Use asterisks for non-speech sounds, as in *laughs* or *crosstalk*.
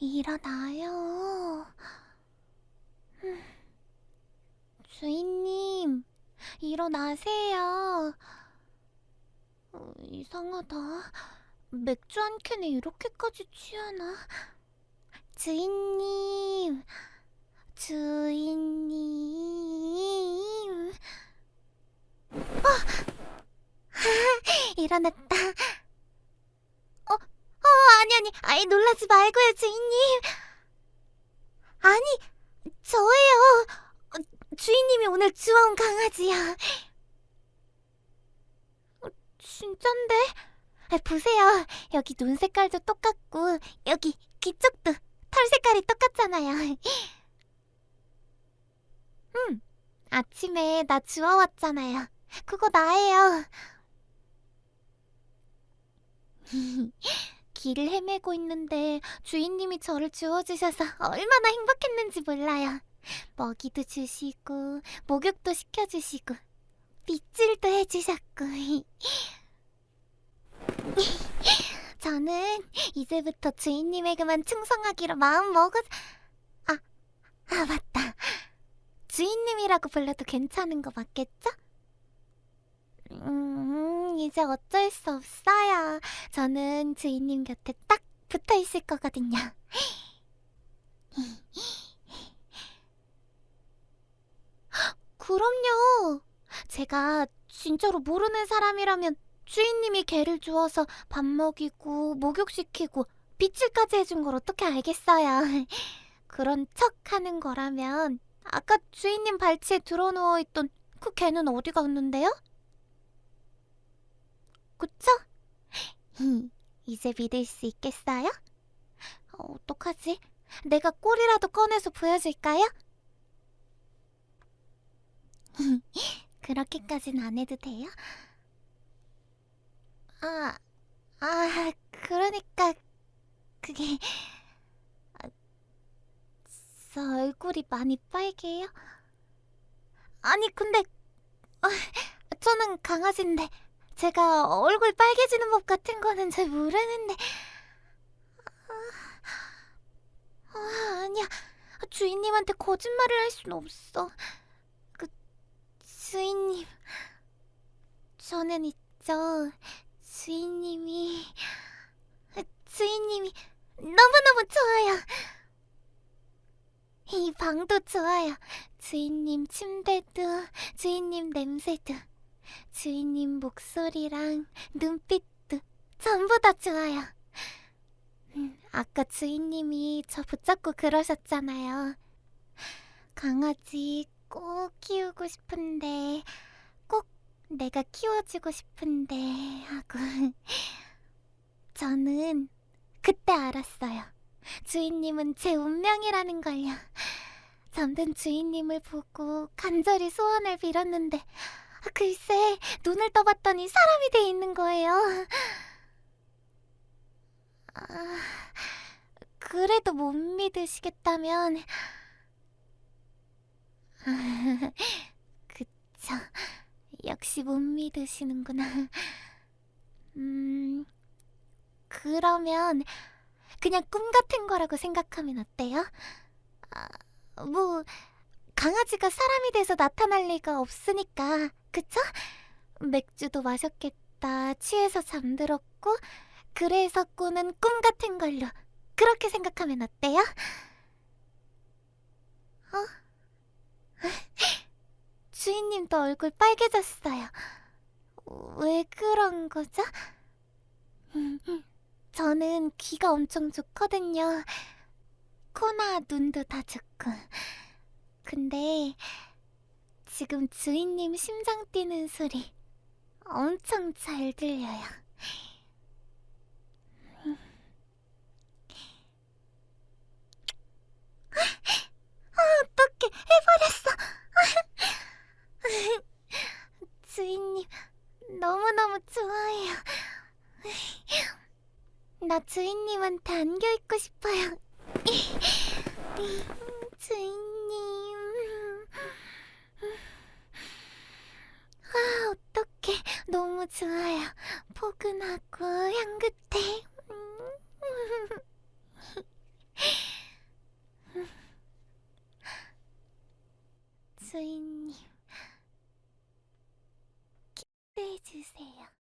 일어나요. 음. 주인님, 일어나세요. 어, 이상하다. 맥주 한 캔에 이렇게까지 취하나? 주인님, 주인님. 아! *laughs* 일어났다. 어, 어, 아이, 놀라지 말고요, 주인님. 아니, 저예요. 어, 주인님이 오늘 주워온 강아지야. 어, 진짠데? 아, 보세요. 여기 눈 색깔도 똑같고, 여기 귀 쪽도 털 색깔이 똑같잖아요. 음, 아침에 나 주워왔잖아요. 그거 나예요. *laughs* 길을 헤매고 있는데 주인님이 저를 주워주셔서 얼마나 행복했는지 몰라요. 먹이도 주시고, 목욕도 시켜주시고, 빗질도 해주셨고. *laughs* 저는 이제부터 주인님에게만 충성하기로 마음 먹었... 아, 아 맞다. 주인님이라고 불러도 괜찮은 거 맞겠죠? 음, 이제 어쩔 수 없어요. 저는 주인님 곁에 딱 붙어 있을 거거든요. *laughs* 그럼요. 제가 진짜로 모르는 사람이라면 주인님이 개를 주어서 밥 먹이고 목욕시키고 빗질까지 해준 걸 어떻게 알겠어요. *laughs* 그런 척 하는 거라면 아까 주인님 발치에 드러누워 있던 그 개는 어디 갔는데요? 그쵸? *laughs* 이제 믿을 수 있겠어요? 어, 어떡하지? 내가 꼴이라도 꺼내서 보여줄까요? *laughs* 그렇게까진 안 해도 돼요? 아, 아, 그러니까 그게 아, *laughs* 저 얼굴이 많이 빨개요? 아니 근데 아, 저는 강아지인데 제가 얼굴 빨개지는 법 같은 거는 잘 모르는데. 아, 아, 아니야. 주인님한테 거짓말을 할 순 없어. 그 주인님. 저는 있죠. 주인님이 주인님이 너무너무 좋아요. 이 방도 좋아요. 주인님 침대도 주인님 냄새도 주인님 목소리랑 눈빛도 전부 다 좋아요. 음, 아까 주인님이 저 붙잡고 그러셨잖아요. 강아지 꼭 키우고 싶은데, 꼭 내가 키워주고 싶은데 하고. *laughs* 저는 그때 알았어요. 주인님은 제 운명이라는 걸요. 잠든 주인님을 보고 간절히 소원을 빌었는데 글쎄 눈을 떠봤더니 사람이 돼 있는 거예요. 아, 그래도 못 믿으시겠다면 그쵸 역시 못 믿으시는구나. 음 그러면 그냥 꿈 같은 거라고 생각하면 어때요? 아, 뭐 강아지가 사람이 돼서 나타날 리가 없으니까 그쵸? 맥주도 마셨겠다 취해서 잠들었고 그래서 꾸는 꿈 같은 걸로 그렇게 생각하면 어때요? 어? *laughs* 주인님도 얼굴 빨개졌어요 왜 그런 거죠? 저는 귀가 엄청 좋거든요 코나 눈도 다 좋고 근데 지금 주인님 심장 뛰는 소리 엄청 잘 들려요. 아, 어떡해, 해버렸어. 주인님, 너무너무 좋아해요. 나 주인님한테 안겨있고 싶어요. 주인님. 아, 어떡해. 너무 좋아요. 포근하고 향긋해.